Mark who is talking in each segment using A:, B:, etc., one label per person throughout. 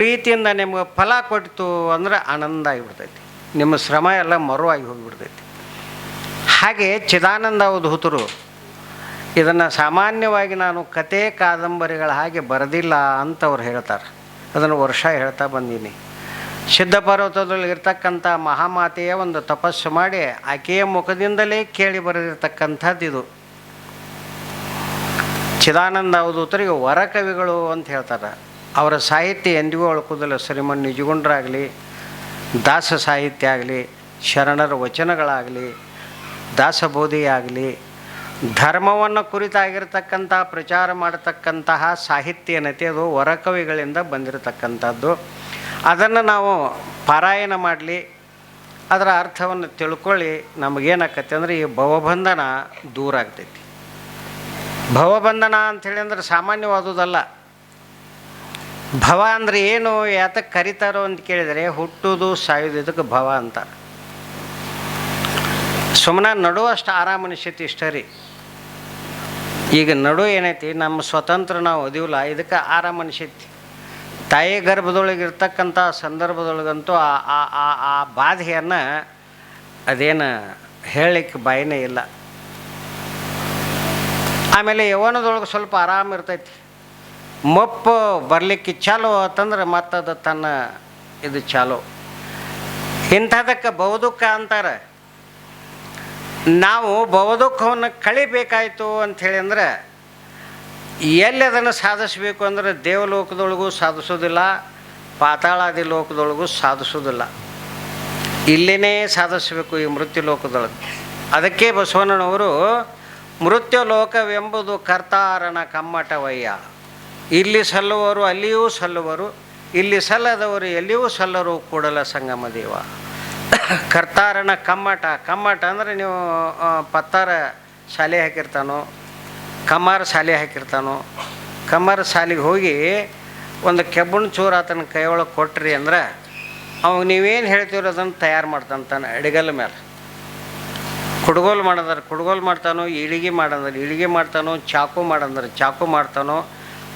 A: ಪ್ರೀತಿಯಿಂದ ನಿಮ್ಗೆ ಫಲ ಕೊಡ್ತು ಅಂದ್ರೆ ಆನಂದ ಆಗಿಬಿಡ್ತೈತಿ. ನಿಮ್ಮ ಶ್ರಮ ಎಲ್ಲ ಮರುವಾಗಿ ಹೋಗಿಬಿಡ್ತೈತಿ. ಹಾಗೆ ಚಿದಾನಂದ ಅವಧೂತರು ಇದನ್ನು ಸಾಮಾನ್ಯವಾಗಿ ನಾನು ಕತೆ ಕಾದಂಬರಿಗಳ ಹಾಗೆ ಬರೆದಿಲ್ಲ ಅಂತ ಅವ್ರು ಹೇಳ್ತಾರೆ. ಅದನ್ನು ವರ್ಷ ಹೇಳ್ತಾ ಬಂದೀನಿ. ಸಿದ್ಧ ಪರ್ವತದಲ್ಲಿ ಇರ್ತಕ್ಕಂಥ ಮಹಾಮಾತೆಯ ಒಂದು ತಪಸ್ಸು ಮಾಡಿ ಆಕೆಯ ಮುಖದಿಂದಲೇ ಕೇಳಿ ಬರೆದಿರ್ತಕ್ಕಂಥದ್ದು ಇದು. ಚಿದಾನಂದ ಅವಧೂತರಿಗೆ ವರಕವಿಗಳು ಅಂತ ಹೇಳ್ತಾರೆ. ಅವರ ಸಾಹಿತ್ಯ ಎಂದಿಗೂ ಅಳ್ಕೋದಿಲ್ಲ ಶ್ರೀಮನ್ ನಿಜಗುಂಡ್ರಾಗಲಿ, ದಾಸ ಸಾಹಿತ್ಯ ಆಗಲಿ, ಶರಣರ ವಚನಗಳಾಗಲಿ ದಾಸಬೋಧಿ ಆಗಲಿ ಧರ್ಮವನ್ನು ಕುರಿತಾಗಿರ್ತಕ್ಕಂಥ, ಪ್ರಚಾರ ಮಾಡತಕ್ಕಂತಹ ಸಾಹಿತ್ಯ ಏನೈತಿ, ಅದು ವರಕವಿಗಳಿಂದ ಬಂದಿರತಕ್ಕಂಥದ್ದು. ಅದನ್ನು ನಾವು ಪಾರಾಯಣ ಮಾಡಲಿ. ಅದರ ಅರ್ಥವನ್ನು ತಿಳ್ಕೊಳ್ಳಿ. ನಮಗೇನಾಗತ್ತೆ ಅಂದರೆ, ಈ ಭವಬಂಧನ ದೂರ ಆಗ್ತೈತಿ ಭವಬಂಧನ ಅಂಥೇಳಿ ಅಂದ್ರೆ ಸಾಮಾನ್ಯವಾದುದಲ್ಲ ಭವ ಅಂದರೆ ಏನು ಯಾತಕ್ಕೆ ಕರಿತಾರೋ ಅಂತ ಕೇಳಿದರೆ ಹುಟ್ಟುವುದು ಸಾಯೋದು ಇದಕ್ಕೆ ಭವ ಅಂತಾರೆ. ಸುಮ್ಮನೆ ನಡುವಷ್ಟು ಆರಾಮ ಅನಿಸೈತಿ ಇಷ್ಟ ರೀ. ಈಗ ನಡು ಏನೈತಿ, ನಮ್ಮ ಸ್ವತಂತ್ರ ನಾವು ಒದಿವಲ್ಲ ಇದಕ್ಕೆ ಆರಾಮ ಅನಿಸೈತಿ. ತಾಯಿ ಗರ್ಭದೊಳಗೆ ಇರ್ತಕ್ಕಂಥ ಸಂದರ್ಭದೊಳಗಂತೂ ಆ ಆ ಆ ಆ ಬಾಧೆಯನ್ನು ಅದೇನು ಹೇಳಲಿಕ್ಕೆ ಬಾಯಿನೇ ಇಲ್ಲ. ಆಮೇಲೆ ಯವನದೊಳಗೆ ಸ್ವಲ್ಪ ಆರಾಮ ಇರ್ತೈತಿ. ಮಪ್ಪು ಬರಲಿಕ್ಕೆ ಚಾಲೋ ಅಂತಂದ್ರೆ ಮತ್ತದು ತನ್ನ ಇದು ಚಾಲೋ. ಇಂಥದಕ್ಕೆ ಬೌದುಕ ಅಂತಾರೆ. ನಾವು ಬೌದುಕವನ್ನು ಕಳಿಬೇಕಾಯ್ತು ಅಂಥೇಳಿ ಅಂದ್ರೆ ಎಲ್ಲಿ ಅದನ್ನು ಸಾಧಿಸಬೇಕು ಅಂದರೆ ದೇವಲೋಕದೊಳಗೂ ಸಾಧಿಸೋದಿಲ್ಲ, ಪಾತಾಳಾದಿ ಲೋಕದೊಳಗೂ ಸಾಧಿಸೋದಿಲ್ಲ. ಇಲ್ಲಿನೇ ಸಾಧಿಸಬೇಕು ಈ ಮೃತ್ಯು ಲೋಕದೊಳಗೆ. ಅದಕ್ಕೆ ಬಸವಣ್ಣನವರು ಮೃತ್ಯು ಲೋಕವೆಂಬುದು ಕರ್ತಾರನ ಕಮ್ಮಟವಯ್ಯ. ಇಲ್ಲಿ ಸಲ್ಲುವರು ಅಲ್ಲಿಯೂ ಸಲ್ಲುವರು, ಇಲ್ಲಿ ಸಲ್ಲದವರು ಎಲ್ಲಿಯೂ ಸಲ್ಲರು ಕೂಡಲ ಸಂಗಮ ದೇವ. ಕರ್ತಾರನ ಕಮ್ಮಟ ಕಮ್ಮಟ ಅಂದರೆ ನೀವು ಪತ್ತಾರ ಶಾಲೆ ಹಾಕಿರ್ತಾನೋ, ಕಮ್ಮಾರ ಶಾಲೆ ಹಾಕಿರ್ತಾನೋ, ಕಮ್ಮಾರ ಶಾಲೆಗೆ ಹೋಗಿ ಒಂದು ಕೆಬ್ಬಣ ಚೂರು ಆತನ ಕೈಯೊಳಗೆ ಕೊಟ್ರಿ ಅಂದ್ರೆ ಅವಾಗ ನೀವೇನು ಹೇಳ್ತೀರೋ ಅದನ್ನು ತಯಾರು ಮಾಡ್ತಾನೆ ಅಡಿಗಲ್ ಮೇಲೆ ಕುಡ್ಗೋಲು ಮಾಡಂದ್ರೆ ಕುಡ್ಗೋಲು ಮಾಡ್ತಾನೋ, ಇಳಿಗೆ ಮಾಡಂದ್ರೆ ಇಳಿಗೆ ಮಾಡ್ತಾನೋ, ಚಾಕು ಮಾಡಂದ್ರೆ ಚಾಕು ಮಾಡ್ತಾನೋ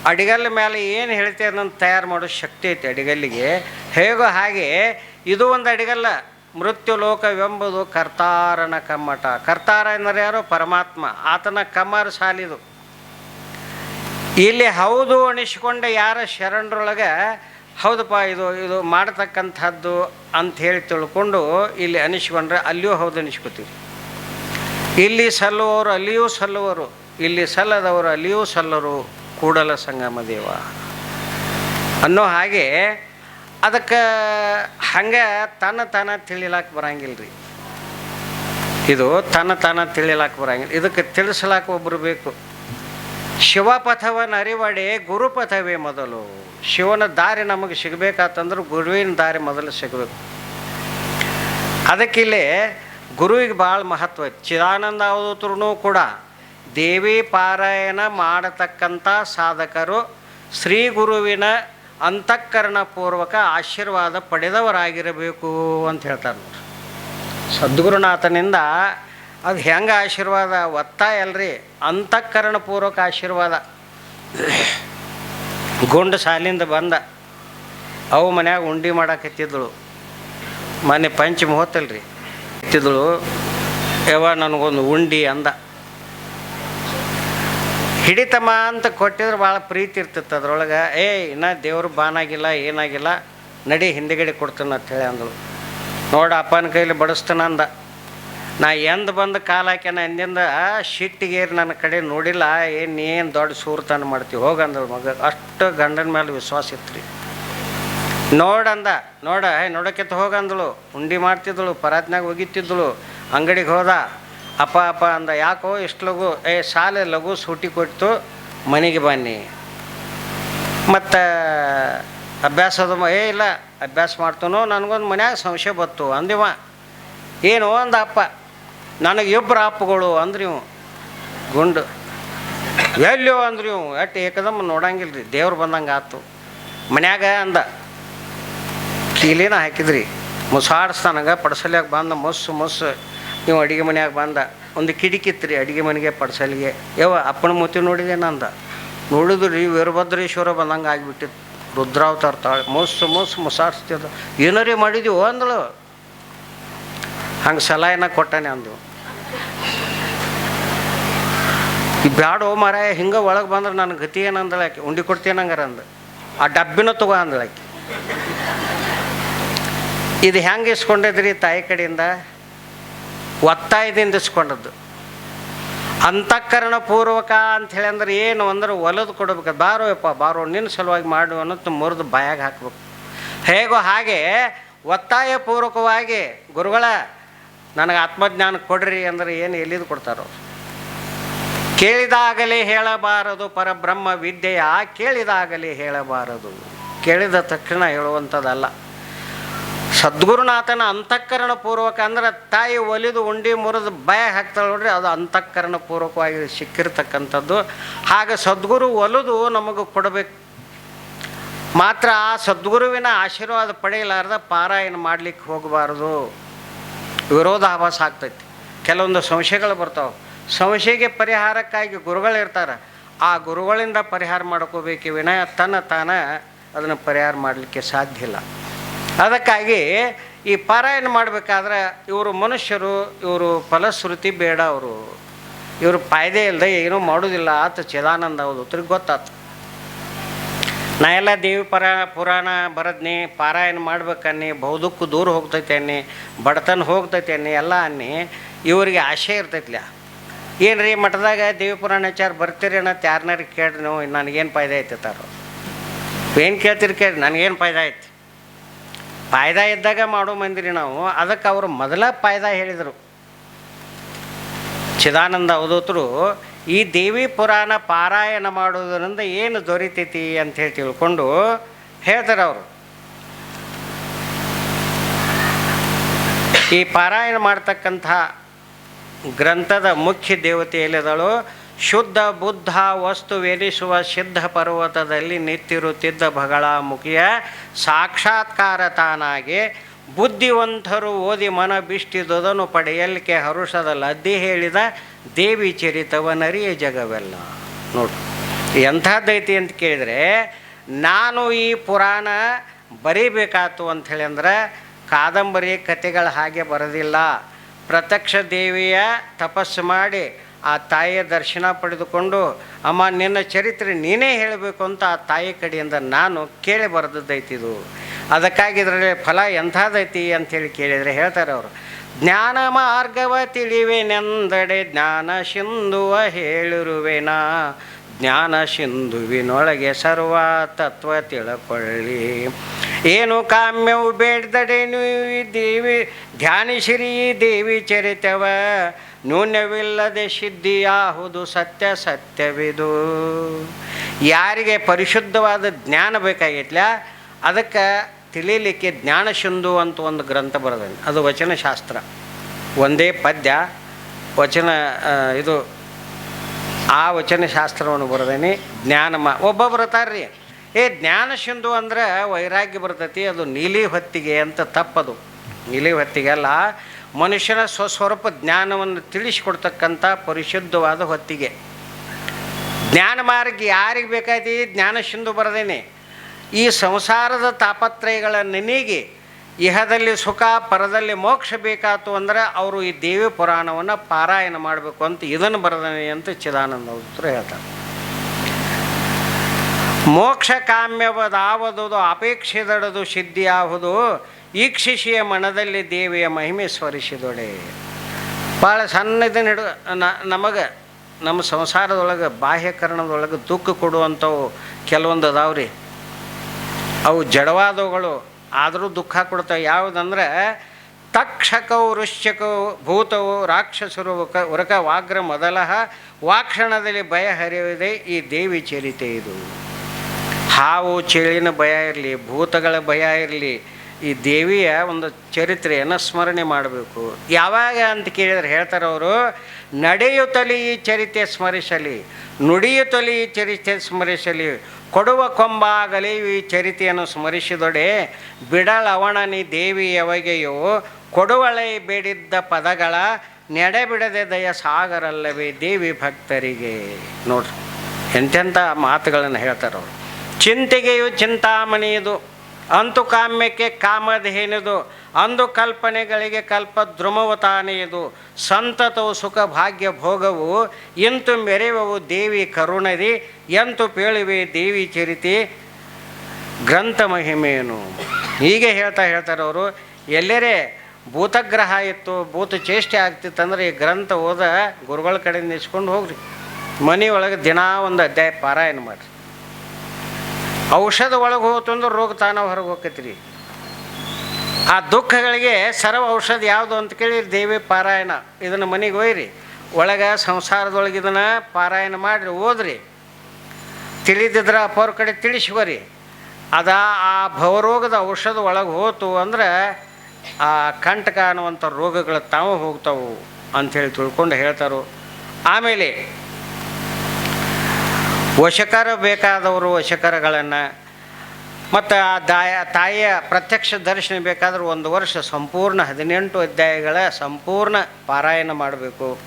A: ಅಡಿಗಲ್ಲ ಮೇಲೆ ಏನು ಹೇಳ್ತೀವಿ ಅದನ್ನು ತಯಾರು ಮಾಡೋ ಶಕ್ತಿ ಐತೆ ಅಡಿಗಲ್ಲಿಗೆ. ಹೇಗೋ ಹಾಗೆ ಇದು ಒಂದು ಅಡಿಗಲ್ಲ. ಮೃತ್ಯು ಲೋಕವೆಂಬುದು ಕರ್ತಾರನ ಕಮ್ಮಟ. ಕರ್ತಾರ ಎಂದರೆ ಯಾರು? ಪರಮಾತ್ಮ. ಆತನ ಕಮ್ಮರ ಸಾಲಿದು ಇಲ್ಲಿ ಹೌದು ಅನಿಸಿಕೊಂಡ ಯಾರ ಶರಣರೊಳಗೆ ಹೌದಪ್ಪ ಇದು ಇದು ಮಾಡತಕ್ಕಂಥದ್ದು ಅಂತ ಹೇಳಿ ತಿಳ್ಕೊಂಡು ಇಲ್ಲಿ ಅನಿಸ್ಕೊಂಡ್ರೆ ಅಲ್ಲಿಯೂ ಹೌದು ಅನಿಸ್ಕೋತೀವಿ. ಇಲ್ಲಿ ಸಲ್ಲುವವರು ಅಲ್ಲಿಯೂ ಸಲ್ಲುವರು. ಇಲ್ಲಿ ಸಲ್ಲದವರು ಅಲ್ಲಿಯೂ ಸಲ್ಲರು. ಕೂಡಲ ಸಂಗಮ ದೇವ ಅನ್ನೋ ಹಾಗೆ ಅದಕ್ಕೆ ಹಂಗೆ ತನ್ನ ತಾನ ತಿಳಿಲಾಕ ಬರಂಗಿಲ್ಲ ಇದು ತನ್ನ ತಾನ ತಿಳಿಲಾಕ ಬರಂಗಿಲ್ಲ. ಇದಕ್ಕೆ ತಿಳಿಸ್ಲಾಕ ಒಬ್ಬರು ಬೇಕು. ಶಿವಪಥವನ್ನು ಅರಿವಡೆ ಗುರುಪಥವೇ ಮೊದಲು. ಶಿವನ ದಾರಿ ನಮಗೆ ಸಿಗಬೇಕಾತಂದ್ರೆ ಗುರುವಿನ ದಾರಿ ಮೊದಲು ಸಿಗಬೇಕು. ಅದಕ್ಕಿಲ್ಲಿ ಗುರುವಿಗೆ ಭಾಳ ಮಹತ್ವ. ಚಿದಾನಂದ ಅವತರೂ ಕೂಡ ದೇವಿ ಪಾರಾಯಣ ಮಾಡತಕ್ಕಂಥ ಸಾಧಕರು ಶ್ರೀ ಗುರುವಿನ ಅಂತಃಕರಣಪೂರ್ವಕ ಆಶೀರ್ವಾದ ಪಡೆದವರಾಗಿರಬೇಕು ಅಂತ ಹೇಳ್ತಾರೆ ನೋಡ್ರಿ. ಸದ್ಗುರುನಾಥನಿಂದ ಅದು ಹೆಂಗೆ ಆಶೀರ್ವಾದ? ಒತ್ತಾಯ ಅಲ್ರಿ, ಅಂತಃಕರಣಪೂರ್ವಕ ಆಶೀರ್ವಾದ. ಗುಂಡು ಸಾಲಿಂದ ಬಂದ, ಅವು ಮನ್ಯಾಗ ಉಂಡಿ ಮಾಡಾಕತ್ತಿದ್ದಳು ಮೊನ್ನೆ ಪಂಚ ಮುಹೂರ್ತಲ್ರಿ ಯಾವ ಯವ ನನಗೊಂದು ಉಂಡಿ ಅಂದ. ಹಿಡಿತಮ್ಮ ಅಂತ ಕೊಟ್ಟಿದ್ರೆ ಭಾಳ ಪ್ರೀತಿ ಇರ್ತಿತ್ತು ಅದ್ರೊಳಗೆ. ಏ ಇನ್ನ ದೇವ್ರ ಬಾನಾಗಿಲ್ಲ, ಏನಾಗಿಲ್ಲ, ನಡಿ ಹಿಂದೆಗಡೆ ಕೊಡ್ತಾನೆ ಅಂತೇಳಿ ಅಂದಳು. ನೋಡ, ಅಪ್ಪನ ಕೈಲಿ ಬಡಿಸ್ತಾನ ಅಂದ. ನಾ ಎಂದು ಬಂದು ಕಾಲು ಹಾಕ್ಯಾನ, ಎಂದಿಂದ ಶಿಟ್ಟಿಗೇರಿ ನನ್ನ ಕಡೆ ನೋಡಿಲ್ಲ ಏನು ಏನು ದೊಡ್ಡ ಸೂರ್ತಾನ ಮಾಡ್ತೀವಿ ಹೋಗಂದಳು ಮಗ. ಅಷ್ಟು ಗಂಡನ ಮೇಲೆ ವಿಶ್ವಾಸ ಇತ್ತು ರೀ ನೋಡಂದ ನೋಡ ನೋಡಕ್ಕೆತ್ತ ಹೋಗಂದಳು ಉಂಡಿ ಮಾಡ್ತಿದ್ದಳು ಪರಾತ್ನಾಗ ಒಗಿತಿದ್ದಳು ಅಂಗಡಿಗೆ ಹೋದ. ಅಪ್ಪ ಅಪ್ಪ ಅಂದ, ಯಾಕೋ ಇಷ್ಟು ಲಘು ಏ, ಶಾಲೆ ಲಘು ಸೂಟಿ ಕೊಟ್ಟು ಮನೆಗೆ ಬನ್ನಿ. ಮತ್ತು ಅಭ್ಯಾಸದ ಏ, ಇಲ್ಲ, ಅಭ್ಯಾಸ ಮಾಡ್ತಾನೋ, ನನಗೊಂದು ಮನ್ಯಾಗ ಸಂಶಯ ಬತ್ತು. ಅಂದಿವ. ಏನು? ಅಂದ ಅಪ್ಪ. ನನಗೆ ಇಬ್ಬರು ಅಪ್ಪಗಳು, ಅಂದ್ರಿ ಇವು ಗುಂಡು. ಎಲ್ಲೋ ಅಂದ್ರಿ ಇವು ಎಟ್ಟು ಏಕದಮ್ಮ ನೋಡಂಗಿಲ್ಲ ರೀ ದೇವ್ರು ಬಂದಂಗೆ ಆತು. ಮನ್ಯಾಗ ಅಂದ. ಕೀಲಿನ ಹಾಕಿದ್ರಿ. ಮುಸಾಡಿಸ್ತಾನಂಗ ಪಡ್ಸಲ್ಯಾಗ ಬಂದ ಮೊಸ್ಸು ಮೊಸ್ಸು. ನೀವು ಅಡುಗೆ ಮನೆಯಾಗ ಬಂದ, ಒಂದು ಕಿಟಕಿತ್ರಿ ಅಡುಗೆ ಮನೆಗೆ ಪಡ್ಸಲಿಗೆ. ಯಾವ ಅಪ್ಪನ ಮೂತಿ ನೋಡಿದೆ ನಂದ. ನೋಡಿದ್ರಿ ವೀರಭದ್ರೇಶ್ವರ ಬಂದಂಗೆ ಆಗಿಬಿಟ್ಟಿತ್ತು. ರುದ್ರಾವತಾರ ತಾಳೆ ಮೋಸ ಮೋಸ ಮುಸಾರಿಸ್ತಿದ್ದ ಏನಾರೇ ಮಾಡಿದೀವೋ ಅಂದಳು. ಹಂಗೆ ಸಲಹೆನ ಕೊಟ್ಟಾನೆ ಅಂದು ಈ ಬ್ಯಾಡೋ ಮಾರಾಯ, ಹಿಂಗೆ ಒಳಗೆ ಬಂದ್ರೆ ನನ್ನ ಗತಿ ಏನಂದಳೆ ಆಕೆ. ಉಂಡಿ ಕೊಡ್ತೀನಿ ಹಂಗಾರ ಅಂದ. ಆ ಡಬ್ಬಿನ ತಗೋ ಅಂದಳಾಕೆ ಇದು ಹೆಂಗೆ ಇಸ್ಕೊಂಡಿದ್ರಿ ತಾಯಿ ಕಡೆಯಿಂದ? ಒತ್ತಾಯದಿಂದ ಇಸ್ಕೊಂಡದ್ದು. ಅಂತಃಕರಣ ಪೂರ್ವಕ ಅಂತ ಹೇಳಿ ಅಂದ್ರೆ ಏನು ಅಂದ್ರೆ ಒಲದು ಕೊಡ್ಬೇಕು. ಬಾರೋ ಯಪ್ಪ, ಬಾರೋ, ನಿನ್ನ ಸಲುವಾಗಿ ಮಾಡು ಅನ್ನೋದು ಮುರಿದು ಬಾಯಾಗ ಹಾಕ್ಬೇಕು. ಹೇಗೋ ಹಾಗೆ ಒತ್ತಾಯ ಪೂರ್ವಕವಾಗಿ ಗುರುಗಳ, ನನಗೆ ಆತ್ಮಜ್ಞಾನ ಕೊಡ್ರಿ ಅಂದ್ರೆ ಏನು ಎಲ್ಲಿದು ಕೊಡ್ತಾರೋ? ಕೇಳಿದಾಗಲೇ ಹೇಳಬಾರದು ಪರಬ್ರಹ್ಮ ವಿದ್ಯೆಯ, ಕೇಳಿದಾಗಲೇ ಹೇಳಬಾರದು. ಕೇಳಿದ ತಕ್ಷಣ ಹೇಳುವಂಥದ್ದಲ್ಲ. ಸದ್ಗುರುನಾಥನ ಅಂತಃಕರಣ ಪೂರ್ವಕ ಅಂದ್ರೆ ತಾಯಿ ಒಲಿದು ಉಂಡಿ ಮುರಿದು ಭಯ ಹಾಕ್ತಾಳೆ ನೋಡ್ರಿ, ಅದು ಅಂತಃಕರಣ ಪೂರ್ವಕವಾಗಿ ಸಿಕ್ಕಿರ್ತಕ್ಕಂಥದ್ದು. ಹಾಗೆ ಸದ್ಗುರು ಒಲಿದು ನಮಗೆ ಕೊಡಬೇಕು. ಮಾತ್ರ ಆ ಸದ್ಗುರುವಿನ ಆಶೀರ್ವಾದ ಪಡೆಯಲಾರ್ದ ಪಾರಾಯಣ ಮಾಡಲಿಕ್ಕೆ ಹೋಗಬಾರ್ದು. ವಿರೋಧಾಭಾಸ ಆಗ್ತೈತಿ. ಕೆಲವೊಂದು ಸಂಶಯಗಳು ಬರ್ತಾವೆ. ಸಂಶಯಕ್ಕೆ ಪರಿಹಾರಕ್ಕಾಗಿ ಗುರುಗಳು ಇರ್ತಾರೆ. ಆ ಗುರುಗಳಿಂದ ಪರಿಹಾರ ಮಾಡ್ಕೋಬೇಕು ವಿನಯ ತನ್ನ ತಾನ ಅದನ್ನು ಪರಿಹಾರ ಮಾಡಲಿಕ್ಕೆ ಸಾಧ್ಯ ಇಲ್ಲ. ಅದಕ್ಕಾಗಿ ಈ ಪಾರಾಯಣ ಮಾಡಬೇಕಾದ್ರೆ ಇವರು ಮನುಷ್ಯರು, ಇವರು ಫಲಶ್ರುತಿ ಬೇಡ ಅವರು. ಇವರು ಫಾಯ್ದೆ ಇಲ್ಲದೆ ಏನೂ ಮಾಡೋದಿಲ್ಲ. ಆತ ಚಿದಾನಂದ ಅವಧೂತ್ರಿಗೆ ಗೊತ್ತಾತು. ನಾ ಎಲ್ಲ ದೇವಿ ಪರ, ಪುರಾಣ ಬರದ್ನಿ, ಪಾರಾಯಣ ಮಾಡ್ಬೇಕನ್ನಿ ಬೌದಕ್ಕೂ ದೂರ ಹೋಗ್ತೈತೆ ಅನ್ನಿ, ಬಡತನ ಹೋಗ್ತೈತೆ ಅನ್ನಿ, ಎಲ್ಲ ಅನ್ನಿ, ಇವರಿಗೆ ಆಶೆ ಇರ್ತೈತ್ಲ ಏನು ರೀ ಮಠದಾಗ ದೇವಿ ಪುರಾಣ ವಿಚಾರ ಬರ್ತೀರಿ ಅನ್ನೋದು ಯಾರನ್ನಾರು ಕೇಳ್ರಿ ನೀವು ನನಗೇನು ಫಾಯ್ದೆ ಐತೆ ತಾರು. ಏನು ಕೇಳ್ತೀರಿ ಕೇಳಿ ನನಗೇನು ಫಾಯ್ದೆ ಐತಿ ಫಾಯ್ದ ಇದ್ದಾಗ ಮಾಡೋ ಮಂದಿರಿ ನಾವು. ಅದಕ್ಕೆ ಅವರು ಮೊದಲ ಪಾಯ್ದಾ ಹೇಳಿದರು. ಚಿದಾನಂದ ಅವಧೂತರು, ಈ ದೇವಿ ಪುರಾಣ ಪಾರಾಯಣ ಮಾಡೋದರಿಂದ ಏನು ದೊರೀತೈತಿ ಅಂತ ಹೇಳಿ ತಿಳ್ಕೊಂಡು ಹೇಳ್ತಾರೆ ಅವರು. ಈ ಪಾರಾಯಣ ಮಾಡ್ತಕ್ಕಂಥ ಗ್ರಂಥದ ಮುಖ್ಯ ದೇವತೆ ಎಲ್ಲಿದಳು ಶುದ್ಧ ಬುದ್ಧ ವಸ್ತುವೆನಿಸುವ ಸಿದ್ಧ ಪರ್ವತದಲ್ಲಿ ನಿಂತಿರುತ್ತಿದ್ದ ಬಗಳಾಮುಖಿಯ ಸಾಕ್ಷಾತ್ಕಾರ ತಾನಾಗಿ ಬುದ್ಧಿವಂತರು ಓದಿ ಮನ ಬಿಷ್ಟಿದುದನ್ನು ಪಡೆಯಲಿಕ್ಕೆ ಹರುಷದ ಲದ್ದಿ ಹೇಳಿದ ದೇವಿ ಚರಿತವನರಿಯ ಜಗವೆಲ್ಲ. ನೋಡು, ಎಂಥದ್ದೈತಿ ಅಂತ ಕೇಳಿದರೆ, ನಾನು ಈ ಪುರಾಣ ಬರೀಬೇಕಾತು ಅಂಥೇಳಿ ಅಂದ್ರೆ, ಕಾದಂಬರಿ ಕಥೆಗಳ ಹಾಗೆ ಬರೋದಿಲ್ಲ. ಪ್ರತ್ಯಕ್ಷ ದೇವಿಯ ತಪಸ್ಸು ಮಾಡಿ ಆ ತಾಯಿಯ ದರ್ಶನ ಪಡೆದುಕೊಂಡು, ಅಮ್ಮ, ನಿನ್ನ ಚರಿತ್ರೆ ನೀನೇ ಹೇಳಬೇಕು ಅಂತ ಆ ತಾಯಿ ಕಡೆಯಿಂದ ನಾನು ಕೇಳಿ ಬರೆದದ್ದೈತಿದು ಅದಕ್ಕಾಗಿ ಇದರಲ್ಲಿ ಫಲ ಎಂಥದೈತಿ ಅಂಥೇಳಿ ಕೇಳಿದರೆ ಹೇಳ್ತಾರೆ ಅವರು. ಜ್ಞಾನ ಮಾರ್ಗವ ತಿಳಿವೆನೆಂದಡೆ ಜ್ಞಾನ ಸಿಂಧುವ ಹೇಳಿರುವೆನಾ. ಜ್ಞಾನ ಸಿಂಧುವಿನೊಳಗೆ ಸರ್ವ ತತ್ವ ತಿಳ್ಕೊಳ್ಳಿ. ಏನು ಕಾಮ್ಯವು ಬೇಡ್ದಡೆ ನೀವು ದೇವಿ ಧ್ಯಾನಿಸಿರಿ ದೇವಿ ಚರಿತವ ನ್ಯೂನ್ಯವಿಲ್ಲದೆ ಸಿದ್ಧಿಯಾಹುದು ಸತ್ಯ ಸತ್ಯವಿದು. ಯಾರಿಗೆ ಪರಿಶುದ್ಧವಾದ ಜ್ಞಾನ ಬೇಕಾಗಿತ್ಲ, ಅದಕ್ಕೆ ತಿಳಿಲಿಕ್ಕೆ ಜ್ಞಾನ ಸಿಂಧು ಅಂತ ಒಂದು ಗ್ರಂಥ ಬರೆದಾನೆ ಅದು ವಚನಶಾಸ್ತ್ರ. ಒಂದೇ ಪದ್ಯ, ವಚನ ಇದು, ಆ ವಚನಶಾಸ್ತ್ರವನ್ನು ಬರೆದೇನೆ ಜ್ಞಾನ ಮ ಒಬ್ಬ ಬರ್ತಾರ್ರಿ ಏ ಜ್ಞಾನ ಸಿಂಧು ಅಂದ್ರೆ ವೈರಾಗ್ಯ ಬರ್ತೈತಿ, ಅದು ನೀಲಿ ಹೊತ್ತಿಗೆ ಅಂತ ತಪ್ಪದು. ನೀಲಿ ಹೊತ್ತಿಗೆ ಅಲ್ಲ ಮನುಷ್ಯನ ಸ್ವಸ್ವರೂಪ ಜ್ಞಾನವನ್ನು ತಿಳಿಸಿಕೊಡ್ತಕ್ಕಂಥ ಪರಿಶುದ್ಧವಾದ ಹೊತ್ತಿಗೆ. ಜ್ಞಾನ ಮಾರ್ಗ ಯಾರಿಗೆ ಬೇಕಾಯ್ತಿ? ಜ್ಞಾನ ಸಿಂಧು ಬರದೇನೆ. ಈ ಸಂಸಾರದ ತಾಪತ್ರಯಗಳ ನೆನೆಗೆ ಇಹದಲ್ಲಿ ಸುಖ, ಪರದಲ್ಲಿ ಮೋಕ್ಷ ಬೇಕಾತು ಅಂದ್ರೆ ಅವರು ಈ ದೇವಿ ಪುರಾಣವನ್ನು ಪಾರಾಯಣ ಮಾಡಬೇಕು ಅಂತ ಇದನ್ನು ಬರದನೆ ಅಂತ ಚಿದಾನಂದ ಉತ್ತರ ಹೇಳ್ತಾರೆ. ಮೋಕ್ಷ ಕಾಮ್ಯವದಾವದು ಅಪೇಕ್ಷೆದಡದು ಸಿದ್ಧಿಯಾಹುದು ಈಕ್ಷಿಸಿಯ ಮನದಲ್ಲಿ ದೇವಿಯ ಮಹಿಮೆ ಸ್ಮರಿಸಿದೊಡೆ. ಭಾಳ ಸಣ್ಣದನ್ನ ಹಿಡಿದು ನಮಗೆ, ನಮ್ಮ ಸಂಸಾರದೊಳಗೆ ಬಾಹ್ಯಕರಣದೊಳಗೆ ದುಃಖ ಕೊಡುವಂಥವು ಕೆಲವೊಂದು ಅದಾವ್ರಿ. ಅವು ಜಡವಾದವುಗಳು, ಆದರೂ ದುಃಖ ಕೊಡ್ತವೆ. ಯಾವುದಂದ್ರೆ ತಕ್ಷಕವು ವೃಶ್ಚಕವು ಭೂತವು ರಾಕ್ಷಸರು ಉರಕ ವಾಗ್ರ ಮೊದಲಹ, ವಾಕ್ಷಣದಲ್ಲಿ ಭಯ ಹರಿಯುವುದೇ ಈ ದೇವಿ ಚರಿತೆ ಇದು. ಹಾವು, ಚೇಳಿನ ಭಯ ಇರಲಿ, ಭೂತಗಳ ಭಯ ಇರಲಿ ಈ ದೇವಿಯ ಒಂದು ಚರಿತ್ರೆಯನ್ನು ಸ್ಮರಣೆ ಮಾಡಬೇಕು. ಯಾವಾಗ ಅಂತ ಕೇಳಿದ್ರೆ ಹೇಳ್ತಾರೆ ಅವರು, ನಡೆಯುತ್ತಲೇ ಈ ಚರಿತೆ ಸ್ಮರಿಸಲಿ, ನುಡಿಯುತ್ತಲೇ ಈ ಚರಿತೆ ಸ್ಮರಿಸಲಿ, ಕೊಡುವ ಕೊಂಬಾಗಲಿ ಈ ಚರಿತೆಯನ್ನು ಸ್ಮರಿಸಿದೊಡೆ ಬಿಡಲವಣನಿ ದೇವಿಯವಗೆಯು ಕೊಡುವಳೆ ಬೇಡಿದ್ದ ಪದಗಳ ನೆಡೆಬಿಡದೆ ದಯ ಸಾಗರಲ್ಲವೇ ದೇವಿ ಭಕ್ತರಿಗೆ. ನೋಡ್ರಿ, ಎಂತೆಂಥ ಮಾತುಗಳನ್ನು ಹೇಳ್ತಾರೆ ಅವರು ಚಿಂತೆಗೆಯು ಚಿಂತಾಮಣಿಯದು. ಅಂತು ಕಾಮ್ಯಕ್ಕೆ ಕಾಮಧೇನುದು ಅಂದು ಕಲ್ಪನೆಗಳಿಗೆ ಕಲ್ಪ ಧ್ರುಮವತಾನೆಯದು ಸಂತತವು ಸುಖ ಭಾಗ್ಯ ಭೋಗವು ಎಂತು ಮೆರೆಯುವವು ದೇವಿ ಕರುಣದಿ ಎಂತು ಪೇಳುವೆ ದೇವಿ ಚರಿತಿ. ಗ್ರಂಥ ಮಹಿಮೆಯನು? ಹೀಗೆ ಹೇಳ್ತಾ ಹೇಳ್ತಾರೆ ಅವರು, ಎಲ್ಲರೇ ಭೂತಗ್ರಹ ಇತ್ತು, ಭೂತ ಚೇಷ್ಟೆ ಆಗ್ತಿತ್ತಂದ್ರೆ ಈ ಗ್ರಂಥ ಓದ ಗುರುಗಳ ಕಡೆ ಇಸ್ಕೊಂಡು ಹೋಗ್ರಿ. ಮನೆಯೊಳಗೆ ದಿನಾ ಒಂದು ಅಧ್ಯಾಯ ಪಾರಾಯಣ ಮಾಡಿರಿ. ಔಷಧ ಒಳಗೆ ಹೋತು ಅಂದ್ರೆ ರೋಗ ತಾನ ಹೊರಗೆ ಹೋಗ್ತೈತ್ರಿ. ಆ ದುಃಖಗಳಿಗೆ ಸರ್ವ ಔಷಧ ಯಾವುದು ಅಂತ ಕೇಳಿ ದೇವಿ ಪಾರಾಯಣ. ಇದನ್ನು ಮನೆಗೆ ಒಯ್ಯಿರಿ ಒಳಗೆ ಸಂಸಾರದೊಳಗೆ ಇದನ್ನು ಪಾರಾಯಣ ಮಾಡಿರಿ, ಓದ್ರಿ. ತಿಳಿದಿದ್ರೆ ಅಪ್ಪವ್ರ ಕಡೆ ತಿಳಿಸ್ಕೊರಿ. ಅದ ಆ ಭವರೋಗದ ಔಷಧ ಒಳಗೆ ಹೋತು ಅಂದ್ರೆ ಆ ಕಂಟಕ ಅನ್ನುವಂಥ ರೋಗಗಳು ತಾವು ಹೋಗ್ತಾವು ಅಂಥೇಳಿ ತಿಳ್ಕೊಂಡು ಹೇಳ್ತಾರೋ. ಆಮೇಲೆ ವಶಕರ ಬೇಕಾದವರು ವಶಕರಗಳನ್ನು, ಮತ್ತು ಆ ದಾಯ, ತಾಯಿಯ ಪ್ರತ್ಯಕ್ಷ ದರ್ಶನ ಬೇಕಾದ್ರೆ ಒಂದು ವರ್ಷ ಸಂಪೂರ್ಣ ಹದಿನೆಂಟು ಅಧ್ಯಾಯಗಳ ಸಂಪೂರ್ಣ ಪಾರಾಯಣ ಮಾಡಬೇಕು.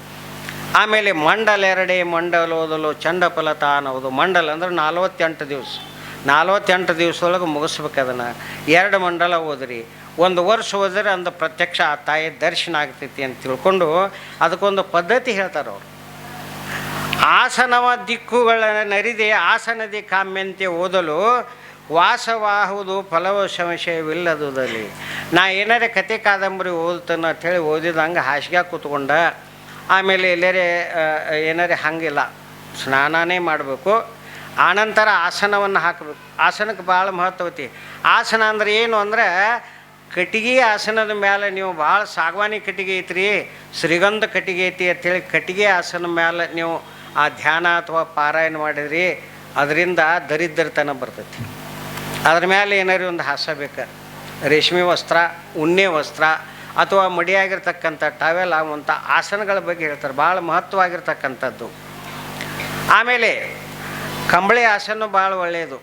A: ಆಮೇಲೆ ಮಂಡಲ ಎರಡೇ ಮಂಡಲ ಓದಲು ಚಂಡಫಲತ ಅನ್ನೋದು ಮಂಡಲ ಅಂದ್ರೆ ನಲ್ವತ್ತೆಂಟು ದಿವಸ. ನಲ್ವತ್ತೆಂಟು ದಿವಸದೊಳಗೆ ಮುಗಿಸ್ಬೇಕು ಅದನ್ನು. ಎರಡು ಮಂಡಲ ಓದ್ರಿ. ಒಂದು ವರ್ಷ ಓದಿದ್ರೆ ಅಂದ ಪ್ರತ್ಯಕ್ಷ ಆ ತಾಯಿ ದರ್ಶನ ಆಗ್ತೈತಿ ಅಂತ ತಿಳ್ಕೊಂಡು ಅದಕ್ಕೊಂದು ಪದ್ಧತಿ ಹೇಳ್ತಾರೆ ಅವರು ಆಸನವ ದಿಕ್ಕುಗಳ ನರಿದೆ ಆಸನದಿ ಕಾಮ್ಯಂತೆ ಓದಲು ವಾಸವಾಹುದು ಫಲವ ಸಂಶಯವಿಲ್ಲದುದಲ್ಲಿ. ನಾ ಏನಾರೇ ಕತೆ ಕಾದಂಬರಿ ಓದ್ತಾನ ಅಂಥೇಳಿ ಓದಿದಂಗೆ ಹಾಸಿಗೆ ಕೂತ್ಕೊಂಡ. ಆಮೇಲೆ ಎಲ್ಲರೇ ಏನಾರೇ ಹಂಗಿಲ್ಲ. ಸ್ನಾನನೇ ಮಾಡಬೇಕು. ಆನಂತರ ಆಸನವನ್ನು ಹಾಕಬೇಕು. ಆಸನಕ್ಕೆ ಭಾಳ ಮಹತ್ವತಿ ಆಸನ ಅಂದ್ರೆ ಏನು ಅಂದ್ರೆ ಕಟ್ಟಿಗೆ ಆಸನದ ಮೇಲೆ ನೀವು ಭಾಳ ಸಾಗವಾನಿ ಕಟ್ಟಿಗೆ ಐತ್ರಿ, ಶ್ರೀಗಂಧ ಕಟ್ಟಿಗೆ ಐತಿ ಅಂತೇಳಿ ಕಟ್ಟಿಗೆ ಆಸನ ಮೇಲೆ ನೀವು ಆ ಧ್ಯಾನ ಅಥವಾ ಪಾರಾಯಣ ಮಾಡಿದ್ರಿ, ಅದರಿಂದ ದರಿದ್ರತನ ಬರ್ತೈತಿ. ಅದ್ರ ಮೇಲೆ ಏನಾರು ಒಂದು ಹಾಸ ಬೇಕು? ರೇಷ್ಮೆ ವಸ್ತ್ರ, ಉಣ್ಣೆ ವಸ್ತ್ರ, ಅಥವಾ ಮಡಿಯಾಗಿರ್ತಕ್ಕಂಥ ಟವೆಲ್ ಆಗುವಂಥ ಆಸನಗಳ ಬಗ್ಗೆ ಹೇಳ್ತಾರೆ. ಭಾಳ ಮಹತ್ವವಾಗಿರ್ತಕ್ಕಂಥದ್ದು. ಆಮೇಲೆ ಕಂಬಳಿ ಆಸನ ಭಾಳ ಒಳ್ಳೆಯದು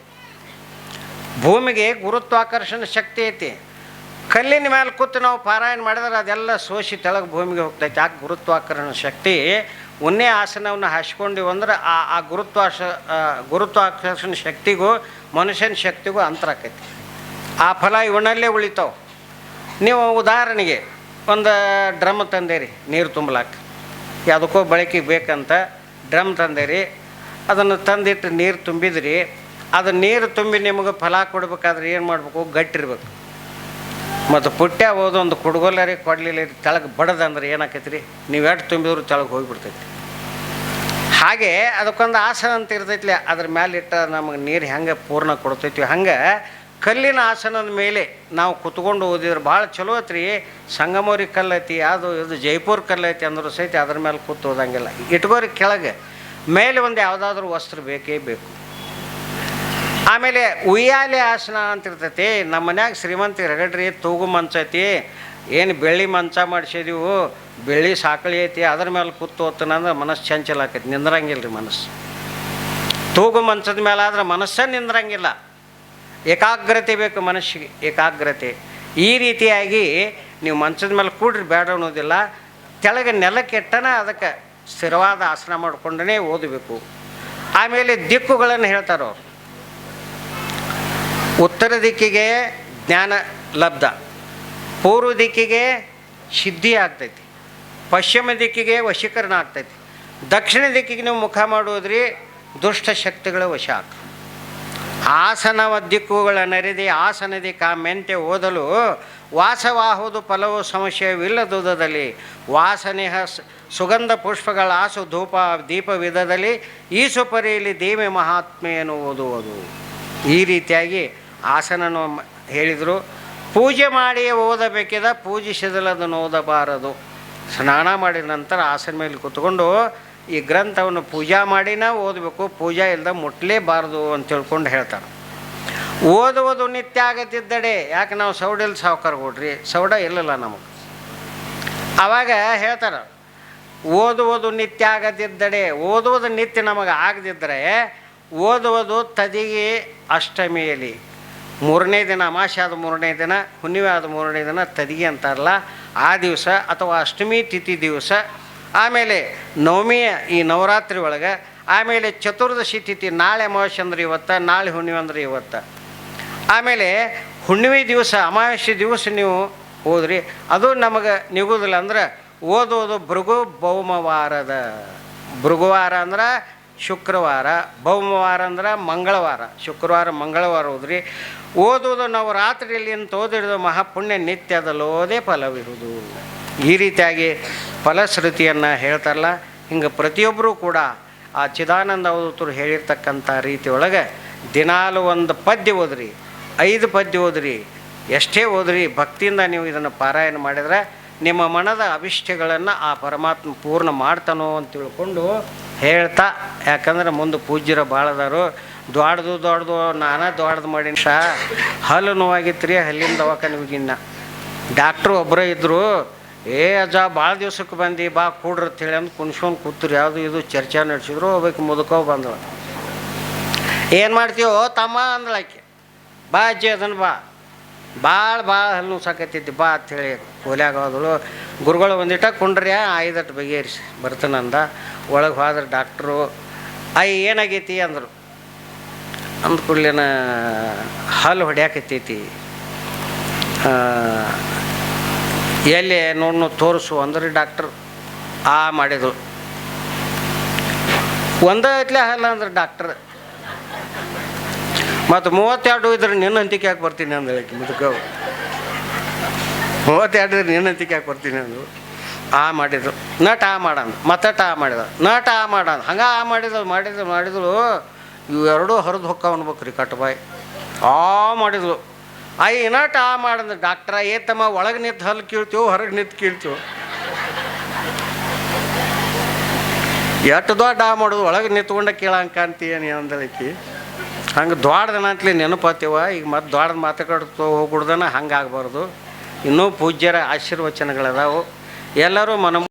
A: ಭೂಮಿಗೆ ಗುರುತ್ವಾಕರ್ಷಣ ಶಕ್ತಿ ಐತಿ. ಕಲ್ಲಿನ ಮೇಲೆ ಕೂತು ನಾವು ಪಾರಾಯಣ ಮಾಡಿದ್ರೆ ಅದೆಲ್ಲ ಸೋಸಿ ತೆಳಗೆ ಭೂಮಿಗೆ ಹೋಗ್ತೈತೆ. ಯಾಕೆ ಗುರುತ್ವಾಕರ್ಷಣ ಶಕ್ತಿ ಉನ್ನೇ ಆಸನವನ್ನು ಹಾಸ್ಕೊಂಡಿವು ಅಂದ್ರೆ ಆ ಆ ಗುರುತ್ವಾಶ ಗುರುತ್ವಾಕರ್ಷಣ ಶಕ್ತಿಗೂ, ಮನುಷ್ಯನ ಶಕ್ತಿಗೂ ಅಂತರ ಆಕೈತಿ. ಆ ಫಲ ಇವನಲ್ಲೇ ಉಳಿತಾವೆ. ನೀವು ಉದಾಹರಣೆಗೆ ಒಂದು ಡ್ರಮ್ ತಂದೇರಿ, ನೀರು ತುಂಬಲಾಕ. ಯಾವುದಕ್ಕೋ ಬಳಕೆಗೆ ಬೇಕಂತ ಡ್ರಮ್ ತಂದೇರಿ, ಅದನ್ನು ತಂದಿಟ್ಟು ನೀರು ತುಂಬಿದ್ರಿ. ಅದು ನೀರು ತುಂಬಿ ನಿಮಗೆ ಫಲ ಕೊಡ್ಬೇಕಾದ್ರೆ ಏನು ಮಾಡಬೇಕು? ಗಟ್ಟಿರ್ಬೇಕು. ಮತ್ತು ಒಂದು ಕುಡ್ಗೊಲ್ಲರಿ ಕೊಡಲಿಲ್ಲ ತೆಳಗೆ ಬಡದಂದ್ರೆ ಏನಾಕೈತಿ ರೀ ನೀವು ಎಷ್ಟು ತುಂಬಿದ್ರು ತೆಳಗೆ ಹೋಗಿಬಿಡ್ತೈತಿ. ಹಾಗೆ ಅದಕ್ಕೊಂದು ಆಸನ ಅಂತ ಇರ್ತೈತಿ ಅದ್ರ ಮೇಲೆ ಇಟ್ಟ ನಮಗೆ ನೀರು ಹೆಂಗೆ ಪೂರ್ಣ ಕೊಡ್ತೈತಿ, ಹಂಗೆ ಕಲ್ಲಿನ ಆಸನದ ಮೇಲೆ ನಾವು ಕುತ್ಕೊಂಡು ಓದಿದ್ರೆ ಭಾಳ ಚಲೋ ಐತ್ರಿ. ಸಂಗಮೋರಿ ಕಲ್ಲು ಐತಿ ಅದು ಇದು ಜೈಪುರ್ ಕಲ್ಲು ಐತಿ ಅಂದ್ರೂ ಸಹಿತ ಅದ್ರ ಮೇಲೆ ಕೂತು ಓದಂಗಿಲ್ಲ. ಇಟ್ಕೋರಿ ಕೆಳಗೆ, ಮೇಲೆ ಒಂದು ಯಾವುದಾದ್ರೂ ವಸ್ತ್ರ ಬೇಕೇ ಬೇಕು. ಆಮೇಲೆ ಉಯ್ಯಾಲೆ ಆಸನ ಅಂತ ಇರ್ತೈತಿ ನಮ್ಮ ಮನ್ಯಾಗ ಶ್ರೀಮಂತ ರಗಡ್ರಿ ತೂಗು ಮಂಚ ಐತಿ. ಏನು ಬೆಳ್ಳಿ ಮಂಚ ಮಾಡಿಸಿದೀವು, ಬೆಳ್ಳಿ ಸಾಕಳಿ ಐತಿ. ಅದ್ರ ಮೇಲೆ ಕೂತು ಓದ್ತಾನಂದ್ರೆ ಮನಸ್ಸು ಚಂಚಲ ಆಕೈತಿ. ನಿಂದ್ರಂಗಿಲ್ಲ ರೀ ಮನಸ್ಸು. ತೂಗು ಮಂಚದ ಮೇಲೆ ಆದ್ರೆ ಮನಸ್ಸೇ ನಿಂದ್ರಂಗಿಲ್ಲ. ಏಕಾಗ್ರತೆ ಬೇಕು ಮನಸ್ಸಿಗೆ, ಏಕಾಗ್ರತೆ. ಈ ರೀತಿಯಾಗಿ ನೀವು ಮಂಚದ ಮೇಲೆ ಕೂಡ್ರಿ ಬೇಡ ಅನ್ನೋದಿಲ್ಲ. ಕೆಳಗೆ ನೆಲಕ್ಕೆಟ್ಟನ ಅದಕ್ಕೆ ಸ್ಥಿರವಾದ ಆಸನ ಮಾಡಿಕೊಂಡೇ ಓದಬೇಕು. ಆಮೇಲೆ ದಿಕ್ಕುಗಳನ್ನು ಹೇಳ್ತಾರೆ ಅವರು. ಉತ್ತರ ದಿಕ್ಕಿಗೆ ಜ್ಞಾನ ಲಬ್ಧ, ಪೂರ್ವ ದಿಕ್ಕಿಗೆ ಸಿದ್ಧಿ ಆಗ್ತೈತಿ, ಪಶ್ಚಿಮ ದಿಕ್ಕಿಗೆ ವಶೀಕರಣ ಆಗ್ತೈತಿ, ದಕ್ಷಿಣ ದಿಕ್ಕಿಗೆ ನೀವು ಮುಖ ಮಾಡೋದ್ರಿ ದುಷ್ಟ ಶಕ್ತಿಗಳ ವಶ ಆಗ ಆಸನವ ದಿಕ್ಕುಗಳ ನರಿದಿ ಆಸನದಿ ಕಾಮೆಂತೆ ಓದಲು ವಾಸವಾಹುದು ಫಲವು ಸಮಸ್ಯೆವಿಲ್ಲದುದದಲ್ಲಿ ವಾಸನೆ ಹ- ಸುಗಂಧ ಪುಷ್ಪಗಳ ಆಸು ಧೂಪ ದೀಪ ವಿಧದಲ್ಲಿ ಈಸು ಪರಿಯಲ್ಲಿ ದೇವಿ ಮಹಾತ್ಮೆಯನ್ನು ಓದುವುದು. ಈ ರೀತಿಯಾಗಿ ಆಸನನು ಹೇಳಿದರು. ಪೂಜೆ ಮಾಡಿ ಓದಬೇಕಿದ ಪೂಜಿಸಿದಲದನ್ನು ಓದಬಾರದು. ಸ್ನಾನ ಮಾಡಿದ ನಂತರ ಆಸನ ಮೇಲೆ ಕೂತ್ಕೊಂಡು ಈ ಗ್ರಂಥವನ್ನು ಪೂಜಾ ಮಾಡಿನ ಓದಬೇಕು. ಪೂಜಾ ಇಲ್ಲದ ಮುಟ್ಲೇಬಾರದು ಅಂತ ತಿಳ್ಕೊಂಡು ಹೇಳ್ತಾರೆ ಓದುವುದು ನಿತ್ಯ ಆಗತ್ತಿದ್ದಡೆ ಯಾಕೆ ನಾವು ಸೌಡಲ್ಲಿ ಸಾವುಕಾರ ಕೊಡ್ರಿ? ಸೌಡ ಇಲ್ಲಲ್ಲ ನಮಗೆ. ಆವಾಗ ಹೇಳ್ತಾರೆ, ಓದುವುದು ನಿತ್ಯ ಆಗದಿದ್ದಡೆ. ಓದುವುದು ನಿತ್ಯ ನಮಗೆ ಆಗದಿದ್ದರೆ ಓದುವುದು ತದಿಗೆ ಅಷ್ಟಮಿಯಲ್ಲಿ ಮೂರನೇ ದಿನ ಅಮಾಸೆ ಆದ ಮೂರನೇ ದಿನ, ಹುಣ್ಣಿಮೆ ಆದ ಮೂರನೇ ದಿನ ತದಿಗೆ ಅಂತಾರಲ್ಲ, ಆ ದಿವಸ ಅಥವಾ ಅಷ್ಟಮಿ ತಿಥಿ ದಿವಸ, ಆಮೇಲೆ ನವಮಿಯ ಈ ನವರಾತ್ರಿ ಒಳಗೆ, ಆಮೇಲೆ ಚತುರ್ದಶಿ ತಿಥಿ, ನಾಳೆ ಅಮಾವಾಸ್ಯೆ ಅಂದ್ರೆ ಇವತ್ತು, ನಾಳೆ ಹುಣ್ಣಿಮೆ ಅಂದ್ರೆ ಇವತ್ತು. ಆಮೇಲೆ ಹುಣ್ಣಿಮೆ ದಿವಸ, ಅಮಾವಾಸ್ಯೆ ದಿವಸ ನೀವು ಓದ್ರಿ, ಅದು ನಮಗೆ ನಿಗುದಿಲ್ಲ ಅಂದ್ರೆ ಓದೋದು ಭೃಗು ಭೌಮವಾರದ ಭೃಗುವಾರ ಅಂದ್ರೆ ಶುಕ್ರವಾರ, ಭೌಮವಾರ ಅಂದ್ರೆ ಮಂಗಳವಾರ. ಶುಕ್ರವಾರ, ಮಂಗಳವಾರ ಹೋದ್ರಿ. ಓದೋದು ನಾವು ರಾತ್ರಿಯಲ್ಲಿ ಅಂತ ಓದಿರೋದು ಮಹಾಪುಣ್ಯ ನಿತ್ಯದಲ್ಲೋದೇ ಫಲವಿರುವುದು. ಈ ರೀತಿಯಾಗಿ ಫಲಶ್ರುತಿಯನ್ನು ಹೇಳ್ತಾರಲ್ಲ, ಹಿಂಗೆ ಪ್ರತಿಯೊಬ್ಬರೂ ಕೂಡ ಆ ಚಿದಾನಂದ ಅವಧೂತರು ಹೇಳಿರ್ತಕ್ಕಂಥ ರೀತಿ ಒಳಗೆ ದಿನಾಲು ಒಂದು ಪದ್ಯ ಓದ್ರಿ, ಐದು ಪದ್ಯ ಓದ್ರಿ, ಎಷ್ಟೇ ಓದ್ರಿ, ಭಕ್ತಿಯಿಂದ ನೀವು ಇದನ್ನು ಪಾರಾಯಣ ಮಾಡಿದ್ರೆ ನಿಮ್ಮ ಮನದ ಅಭಿಷ್ಟಗಳನ್ನು ಆ ಪರಮಾತ್ಮ ಪೂರ್ಣ ಮಾಡ್ತಾನೋ ಅಂತ ತಿಳ್ಕೊಂಡು ಹೇಳ್ತಾ, ಯಾಕಂದ್ರೆ ಮುಂದೆ ಪೂಜ್ಯರ ಭಾಳದಾರು ದೊಡ್ದು ದೊಡ್ದು ನಾನೇ ದೊಡ್ದು ಮಾಡೀನಿ. ಹಲ್ಲು ನೋವಾಗಿತ್ತು ರೀ ಹಲ್ಲಿನ ದವಾಖಾನೆ ಹೋಗಿನ್ನ. ಡಾಕ್ಟ್ರು ಒಬ್ಬರೇ ಇದ್ದರು ಏ ಅಜ್ಜ, ಭಾಳ ದಿವ್ಸಕ್ಕೆ ಬಂದು, ಬಾ ಕೂಡ್ರಿ ಅಂತೇಳಿ ಅಂದು ಕುಣ್ಸ್ಕೊಂಡು ಕೂತ್ರಿ. ಯಾವುದು ಇದು ಚರ್ಚೆ ನಡೆಸಿದ್ರು, ಹೋಗ್ಬೇಕು ಮುದುಕೋ ಬಂದಳು. ಏನು ಮಾಡ್ತೀವೋ ತಮ್ಮ ಅಂದ್ಲಾಕೆ ಬಾ ಅಜ್ಜಿ, ಅದನ್ನು ಬಾ. ಭಾಳ ಭಾಳ ಹಲ್ಲು ಸಾಕತ್ತಿದ್ದೆ ಬಾ ಅಂಥೇಳಿ ಕೋಲ್ಯಾಗ ಹೋದಳು. ಗುರುಗಳು ಒಂದಿಟ ಕುಂಡ್ರ್ಯಾ ಐದಟ್ಟು ಬಗೆಹರಿಸಿ. ಬರ್ತಾನಂದ ಒಳಗೆ ಹೋದ್ರೆ ಡಾಕ್ಟ್ರು ಅಯ್ಯ ಏನಾಗೈತಿ? ಅಂದರು. ಅಂದ ಕೂಡ್ಲೇನ, ಹಲ್ಲು ಹೊಡ್ಯಾಕತ್ತೈತಿ. ಎಲ್ಲಿ ನೋಡ್ನು ತೋರಿಸು ಅಂದ್ರೆ ಡಾಕ್ಟ್ರು. ಆ, ಮಾಡಿದ್ರು. ಒಂದೇ ಐತ್ಲೆ ಹಲ್ಲ ಅಂದ್ರೆ ಡಾಕ್ಟ್ರ್. ಮತ್ತು ಮೂವತ್ತೆರಡು ಇದ್ರೆ ನಿನ್ನ ಅಂತಿಕೆ ಯಾಕೆ ಬರ್ತೀನಿ ಅಂದ ಹೇಳಕ್ಕೆ ಮುದುಕವು ಮೂವತ್ತೆರಡು ಇದ್ರೆ ನಿನ್ನ ಅಂತಿಕೆ ಯಾಕೆ ಬರ್ತೀನಿ ಅಂದ್ರು ಆ ಮಾಡಿದ್ರು. ನಟ ಆ ಮಾಡ ಮತ್ತೆ ಆ ಮಾಡಿದ. ನಟ ಆ ಮಾಡ ಹಂಗೆ ಆ ಮಾಡಿದ್ರು ಮಾಡಿದ್ರು ಮಾಡಿದ್ರು ಇವು ಎರಡೂ ಹರಿದು ಹೊಕ್ಕ ಅನ್ಬೇಕು ರೀ ಕಟ್ಬಾಯಿ. ಆ ಮಾಡಿದ್ಲು. ಐ ನಟ ಆ ಮಾಡಂದ ಡಾಕ್ಟ್ರ ಏತಮ್ಮ ಒಳಗೆ ನಿಂತು ಹಲ್ಲು ಕೀಳ್ತೀವೋ, ಹೊರಗೆ ನಿಂತು ಕೀಳ್ತೀವೋ. ಎಟ್ಟು ದೊಡ್ಡ ಆ ಮಾಡೋದು ಒಳಗೆ ನಿಂತ್ಕೊಂಡ ಕೇಳಂಕ ಅಂತೀಯ ನೀ ಅಂದಳಿಕಿ ಹಂಗೆ ದೊಡ್ಡದನ ಅಂತಲಿ ನೆನಪತ್ತೇವ ಈಗ ಮತ್ತೆ ದೊಡ್ಡದು ಮಾತಾಡ್ತಾ ಹೋಗ್ಬಿಡ್ದನ ಹಂಗೆ ಆಗಬಾರ್ದು ಇನ್ನೂ ಪೂಜ್ಯರ ಆಶೀರ್ವಚನಗಳದಾವು. ಎಲ್ಲರೂ ಮನ